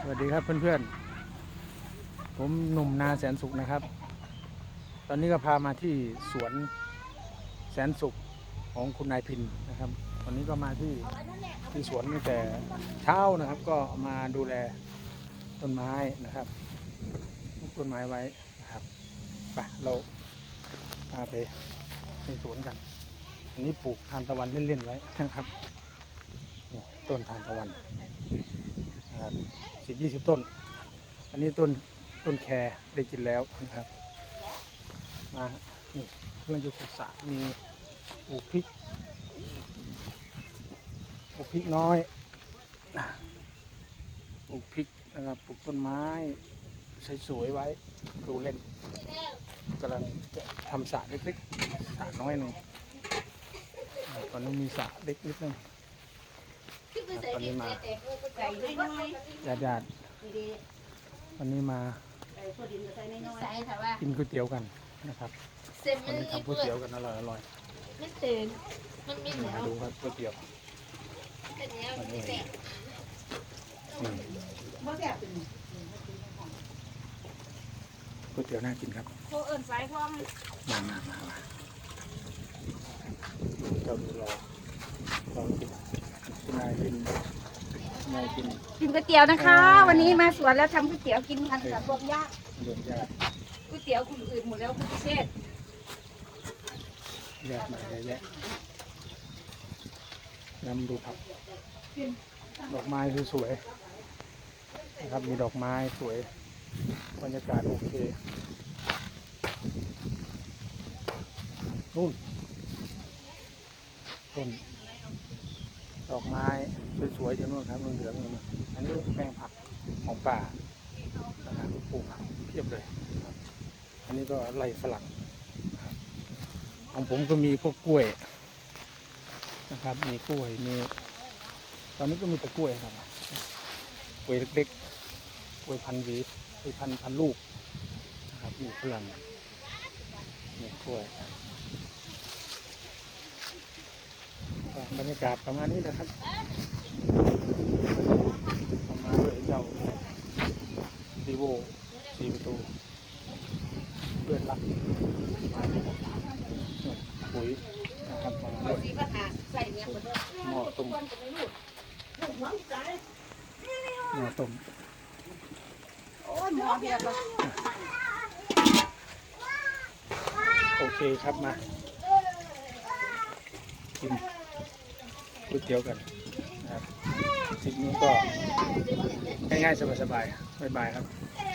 สวัสดีครับเพื่อนๆ ผมหนุ่มนาแสนสุขนะครับ ตอนนี้ก็พามาที่สวนแสนสุขของคุณนายพินนะครับวันนี้ก็มาที่ที่สวนตั้งแต่เช้านะครับ ก็มาดูแลต้นไม้นะครับปลูกต้นไม้ไว้นะครับไปเราพาไปในสวนกัน อันนี้ปลูกทานตะวันเล่นๆไว้นะครับนี่ต้นทานตะวัน ครับสิบยี่สิบต้น อันนี้ต้นต้นแครได้กินแล้วนะครับมานี่เพื่อนจะศึกษามีปลูกพริกปลูกพริกน้อยปลูกพริกนะครับปลูกต้นไม้สวยๆไว้ดูเล่นกำลังจะทำสระเล็กๆสระน้อยหนึ่งตอนนี้มีสระเล็กนิดนึง ตอนนี้มาใส่น้อยญาติญาติๆวันนี้มาๆใส่ถั่วดินกับใส่น้อยใส่ค่ะว่ากินก๋วยเตี๋ยวกันนะครับเซ็นวัมันนนี้ทำก๋วยเตี๋ยวกันอร่อยอร่อยไม่ตื่นมันมีเหนีมาวดูครับก๋วยเตี๋ยวเป็นเนี้ยมันไม่แตกอืมๆบ่แซ่บเป็นก๋วยเตี๋ยวน่ากินครับโคเอิ้นสายทองมามามามาเจ้าดูรอลองกิน กินคุณนายกินกินก๋วยเตี๋ยวนะคะ วันนี้มาสวนแล้วทำก๋วยเตี๋ยวกินกันกับพวกญาติเดือนญาติก๋วยเตี๋ยวคุณอื่นหมดแล้วคุณพิเชษญาติมาเยอะแยะนำดูครับ ดอกไม้สวยๆนะครับมีดอกไม้สวยบรรยากาศโอเคนู่นต้น ดอกไม้สวยๆอยู่นู่นครับเหลืองๆนู่นอันนี้แปลงผักของป่านะครับปลูกเพียบเลยครับ อันนี้ก็ไรฝรั่งครับของผมก็มีพวกกล้วยนะครับ มีกล้วยมี ตอนนี้ก็มีแต่กล้วยครับกล้วยเล็กๆกล้วยพันหวีกล้วยพันพันลูกนะครับมีฝรั่งมีกล้วยก็ บรรยากาศประมาณนี้นะครับประมาณด้วยเจ้าดีโวสี่ประตูเพื่อนรักปุ๋ยนะครับมาด้วยหาใส่เนี่ยหมดเลยหม้อต้มหม้อต้มโอเบียร์ก็โอเคครับมากิน ก๋วยเตี๋ยวกันนะครับทริปนี้ก็ง่ายๆสบายๆบ๊ายบายครับ